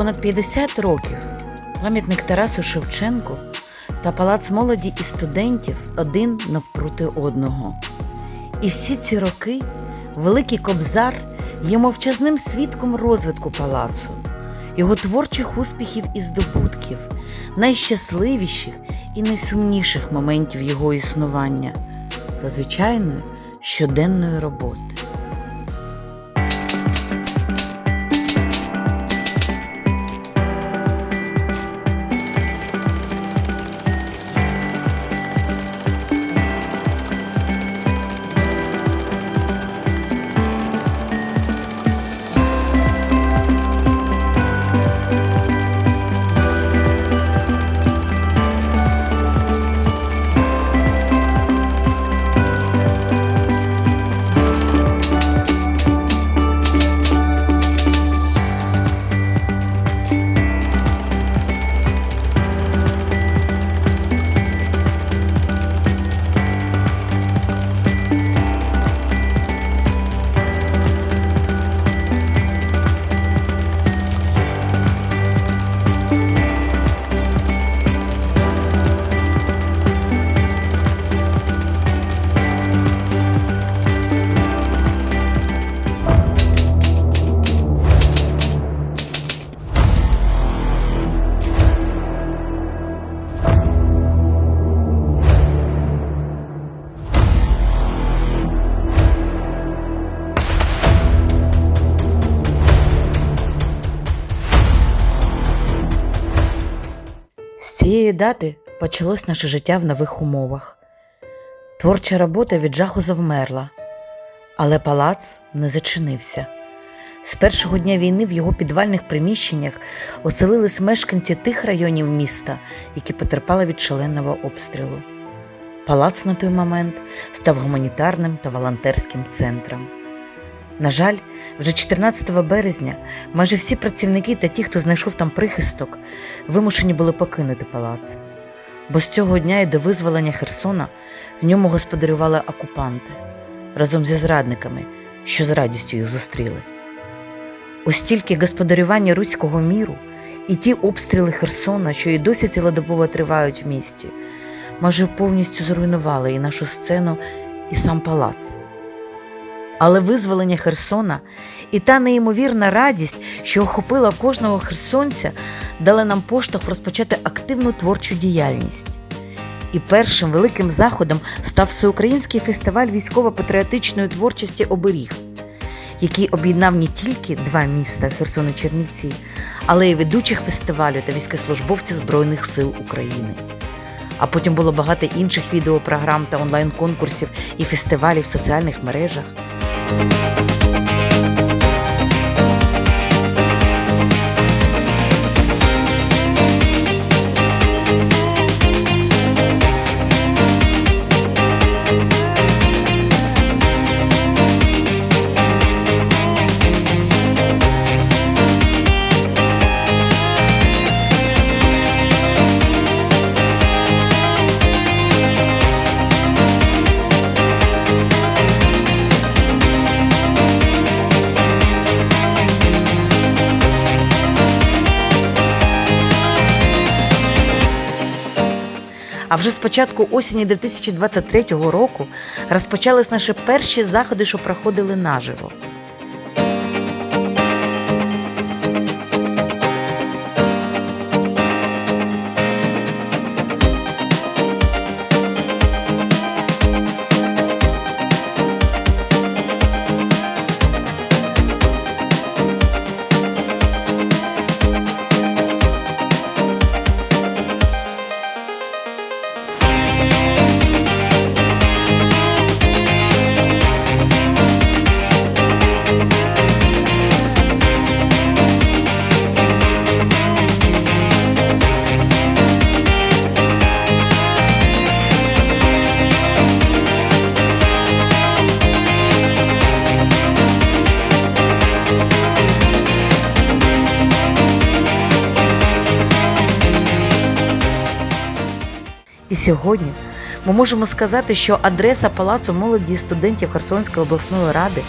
Понад 50 років пам'ятник Тарасу Шевченку та палац молоді і студентів один навпроти одного. І всі ці роки Великий Кобзар є мовчазним свідком розвитку палацу, його творчих успіхів і здобутків, найщасливіших і найсумніших моментів його існування та звичайної щоденної роботи. Цієї дати почалось наше життя в нових умовах. Творча робота від жаху завмерла, але палац не зачинився. З першого дня війни в його підвальних приміщеннях оселились мешканці тих районів міста, які потерпали від шаленого обстрілу. Палац на той момент став гуманітарним та волонтерським центром. На жаль, вже 14 березня майже всі працівники та ті, хто знайшов там прихисток, вимушені були покинути палац. Бо з цього дня і до визволення Херсона в ньому господарювали окупанти разом зі зрадниками, що з радістю їх зустріли. Ось тільки господарювання руського міру і ті обстріли Херсона, що і досі цілодобово тривають в місті, майже повністю зруйнували і нашу сцену, і сам палац. Але визволення Херсона і та неймовірна радість, що охопила кожного херсонця, дали нам поштовх розпочати активну творчу діяльність. І першим великим заходом став всеукраїнський фестиваль військово-патріотичної творчості Оберіг, який об'єднав не тільки два міста Херсон і Чернівці, але й ведучих фестивалю та військовослужбовців Збройних сил України. А потім було багато інших відеопрограм та онлайн-конкурсів і фестивалів в соціальних мережах. Thank you. А вже з початку осені 2023 року розпочались наші перші заходи, що проходили наживо. Сьогодні ми можемо сказати, що адреса Палацу молоді студентів Херсонської обласної ради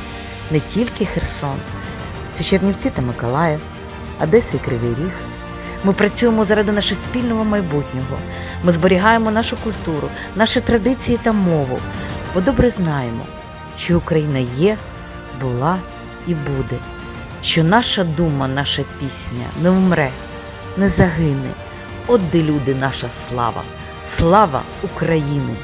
не тільки Херсон, це Чернівці та Миколаїв, Одеси і Кривий Ріг. Ми працюємо заради нашого спільного майбутнього. Ми зберігаємо нашу культуру, наші традиції та мову, бо добре знаємо, що Україна є, була і буде, що наша дума, наша пісня не вмре, не загине. От де люди наша слава, слава України!